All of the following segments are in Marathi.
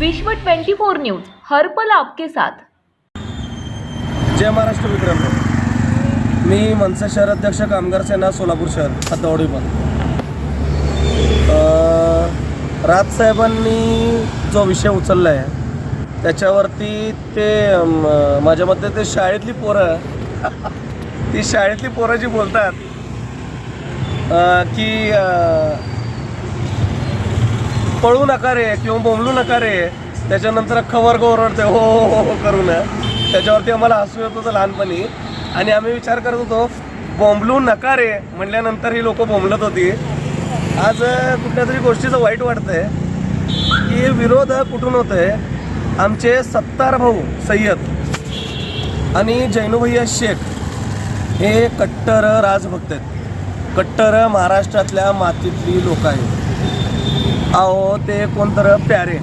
विश्व 24 न्यूज हर्पल आपके साथ. जय महाराष्ट्र विक्रम मी मनसे शहर अध्यक्ष कामगार सेना सोलापूर शहर हातवडी पण राजसाहेबांनी जो विषय उचलला आहे त्याच्यावरती ते माझ्या मते ते शाळेतली पोरं ती शाळेतली पोरं जी बोलतात की पळू नका रे किंवा बोंबलू नका रे. त्याच्यानंतर खबर वर्ग ओरडते हो हो हो करू करून त्याच्यावरती आम्हाला हसू येत होतं लहानपणी. आणि आम्ही विचार करत होतो बोंबलू नका रे. म्हणल्यानंतर ही लोक बोंबलत होती. आज कुठल्या तरी गोष्टीचं वाईट वाटतंय की विरोध कुठून होतोय? आमचे सत्तार भाऊ सय्यद आणि जैनुभैया शेख हे कट्टर राजभक्त आहेत. कट्टर महाराष्ट्रातल्या मातीतली लोक आहेत. अहो ते कोणतर प्यारे.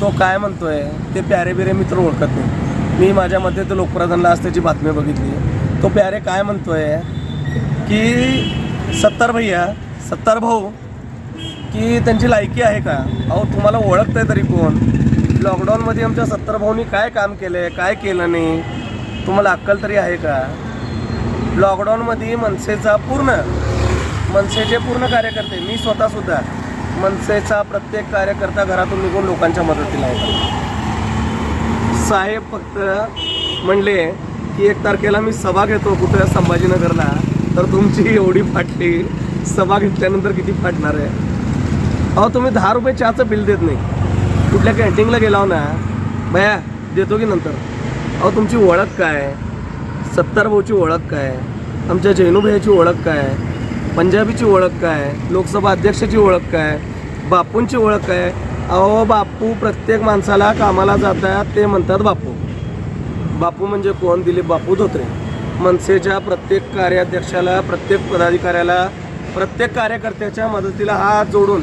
तो काय म्हणतोय ते प्यारे बिरे मित्र ओळखत नाही. मी माझ्या मते ते लोकप्रधानला आज त्याची बातमी बघितली. तो प्यारे काय म्हणतोय की सत्तार भैया सत्तार भाऊ की त्यांची लायकी आहे का? अहो तुम्हाला ओळखतंय तरी कोण? लॉकडाऊनमध्ये आमच्या सत्तार भाऊनी काय काम केलं आहे काय केलं नाही? तुम्हाला अक्कल तरी आहे का? लॉकडाऊनमध्ये मनसेचा पूर्ण मनसेचे पूर्ण कार्यकर्ते मी स्वतःसुद्धा मनसेचा प्रत्येक कार्यकर्ता घरातून निघून लोकांच्या मदतीला आहे साहेब फक्त म्हणले की एक तारखेला मी सभा घेतो कुठं? संभाजीनगरला. तर तुमची एवढी फाटली. सभा घेतल्यानंतर किती फाटणार आहे? अहो तुम्ही दहा रुपये चहाचं बिल देत नाही. कुठल्या कॅन्टीनला गेला हो ना? भया देतो की नंतर? अहो तुमची ओळख काय? सत्तार भाऊची ओळख काय? आमच्या जैनुभाईची ओळख काय? पंजाबीची ओळख काय? लोकसभा अध्यक्षाची ओळख काय? बापूंची ओळख काय अहो बापू प्रत्येक माणसाला कामाला जातात ते म्हणतात बापू. बापू म्हणजे कोण? दिलीप बापू धोत्रे. मनसेच्या प्रत्येक कार्याध्यक्षाला प्रत्येक पदाधिकाऱ्याला प्रत्येक कार्यकर्त्याच्या मदतीला हात जोडून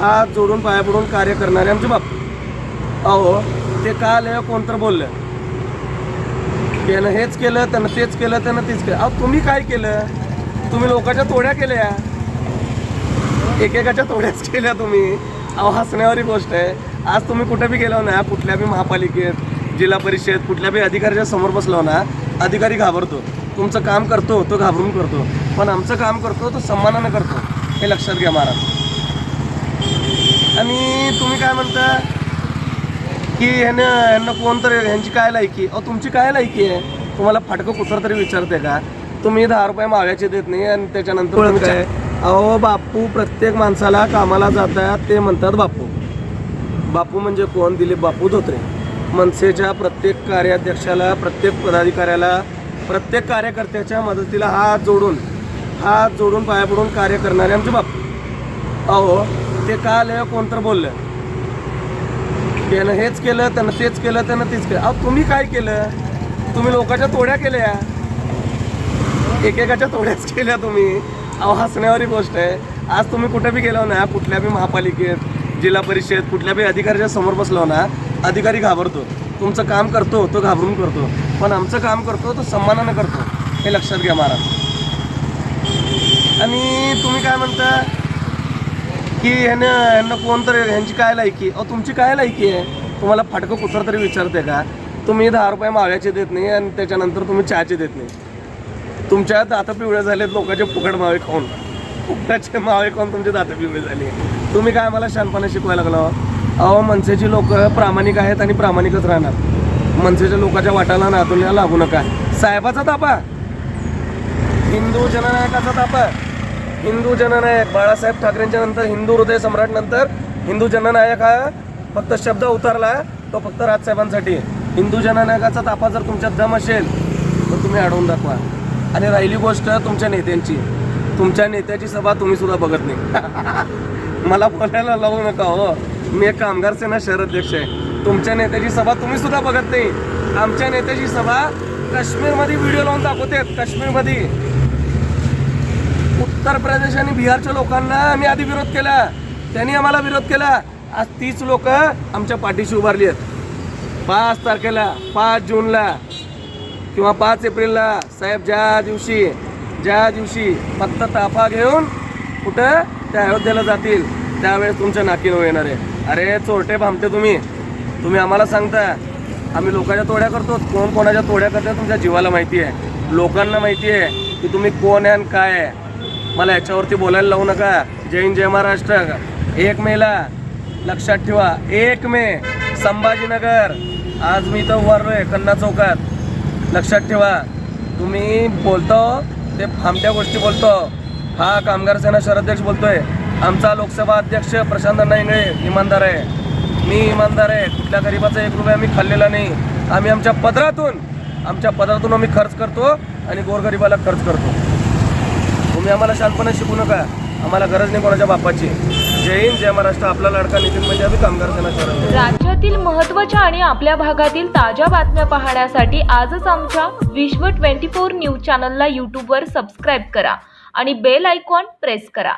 हात जोडून पाया पडून कार्य करणारे आमचे बापू. अहो ते काल कोण तर बोललं? त्यानं हेच केलं त्यानं तेच केलं त्यानं तेच केलं. अहो तुम्ही काय केलं? तुम्ही लोकांच्या तोड्या केल्या? एकेकाच्या तोड्याच केल्या तुम्ही. अहो हसण्यावारी गोष्ट आहे. आज तुम्ही कुठे बी गेलो ना कुठल्या बी महापालिकेत जिल्हा परिषद कुठल्या बी अधिकाऱ्याच्या समोर बसलो ना अधिकारी घाबरतो. तुमचं काम करतो तो घाबरून करतो. पण आमचं काम करतो तो सन्मानानं करतो. हे लक्षात घ्या महाराज. आणि तुम्ही काय म्हणता? की ह्यानं ह्यांना कोण तर ह्यांची काय लायकी? अहो तुमची काय लायकी आहे? तुम्हाला फाटकं कुत्र तरी विचारते का? तुम्ही दहा रुपये मागायचे देत नाही आणि त्याच्यानंतर काय अहो बापू प्रत्येक माणसाला कामाला जातात ते म्हणतात बापू. बापू म्हणजे कोण? दिलीप बापू धोत्रे. मनसेच्या प्रत्येक कार्याध्यक्षाला प्रत्येक पदाधिकाऱ्याला प्रत्येक कार्यकर्त्याच्या मदतीला हात जोडून हात जोडून पाया पडून कार्य करणारे आमचे बापू. अहो ते काल कोण कोणतर बोललं? त्यानं हेच केलं त्यानं तेच केलं त्यानं तेच केलं. अहो तुम्ही काय केलं? तुम्ही लोकांच्या तोड्या केल्या? एकेकाच्या तोड्याच केल्या तुम्ही? अहो हसण्यावारी गोष्ट आहे. आज तुम्ही कुठे बी गेलो हो ना कुठल्या बी महापालिकेत जिल्हा परिषद कुठल्या बी अधिकाऱ्याच्या समोर बसलो हो ना अधिकारी घाबरतो. तुमचं काम करतो तो घाबरून करतो. पण आमचं काम करतो तो सन्मानानं करतो. हे लक्षात घ्या महाराज. आणि तुम्ही काय म्हणता? की ह्यानं ह्यांना कोण तरी ह्यांची काय लायकी? अहो तुमची काय लायकी आहे? तुम्हाला फाटकं कुठं तरी विचारते का? तुम्ही दहा रुपये माव्याचे देत नाही आणि त्याच्यानंतर तुम्ही चहाचे देत नाही. तुमच्या दात पिवळे झालेत लोकांचे फुकट मावे खाऊन. फुकटाचे मावे खाऊन तुमचे दात पिवळे झाले. तुम्ही काय मला शानपणे शिकवायला लागलो? अहो मनसेची लोक प्रामाणिक आहेत आणि प्रामाणिकच राहणार. मनसेच्या लोकांच्या वाटाला नातुल्या लागू नका. साहेबाचा तापा हिंदू जननायकाचा तापा हिंदू जननायक बाळासाहेब ठाकरेंच्या नंतर हिंदू हृदय सम्राट नंतर हिंदू जननायक हा फक्त शब्द उतरला तो फक्त राजसाहेबांसाठी हिंदू जननायकाचा तापा जर तुमच्यात दम असेल तर तुम्ही अडवून दाखवा. आणि राहिली गोष्ट तुमच्या नेत्यांची. तुमच्या नेत्याची सभा तुम्ही सुद्धा बघत नाही. मला बोलायला लावू नका हो. मी एक कामगार सेना शहराध्यक्ष आहे. तुमच्या नेत्याची सभा तुम्ही सुद्धा बघत नाही. आमच्या नेत्याची सभा काश्मीरमध्ये व्हिडिओ लावून दाखवते काश्मीरमध्ये. उत्तर प्रदेश आणि बिहारच्या लोकांना आम्ही आधी विरोध केला. त्यांनी आम्हाला विरोध केला. आज तीच लोक आमच्या पाठीशी उभारली आहेत. पाच तारखेला पाच जूनला किंवा पाच एप्रिलला साहेब ज्या दिवशी ज्या दिवशी फक्त ताफा घेऊन कुठं त्या अयोध्येला जातील त्यावेळेस तुमच्या नाकीनं येणार आहे. अरे चोरटे भामटे तुम्ही. तुम्ही आम्हाला सांगता आम्ही लोकांच्या तोड्या करतो. कोण कोणाच्या तोड्या करतात तुमच्या जीवाला माहिती आहे. लोकांना माहिती आहे की तुम्ही कोण आहे आणि काय आहे. मला याच्यावरती बोलायला लावू नका. जय हिंद जय महाराष्ट्र. एक मेला लक्षात ठेवा. एक मे संभाजीनगर. आज मी इथं उभारलोय कन्ना चौकात. लक्षात ठेवा तुम्ही बोलतो ते फामट्या गोष्टी बोलतो. हा कामगार सेना शहराध्यक्ष बोलतोय. आमचा लोकसभा अध्यक्ष प्रशांत नाईंगळे इमानदार आहे. मी इमानदार आहे. कुठल्या गरीबाचा एक रुपया आम्ही खाल्लेला नाही. आम्ही आमच्या पदरातून आमच्या पदरातून आम्ही खर्च करतो आणि गोरगरिबाला खर्च करतो. तुम्ही आम्हाला शांतपणे शिकू नका. आम्हाला गरज नाही कोणाच्या बापाची. जय हिंद जय महाराष्ट्र. आपला लाडका नितीन म्हणजे कामगार सेना राज्यातील महत्त्वाच्या आणि आपल्या भागातील ताज्या बातम्या पाहण्यासाठी आजच आमच्या विश्व ट्वेंटी फोर न्यूज चॅनलला यूट्यूबवर सबस्क्राईब करा आणि बेल आयकॉन प्रेस करा.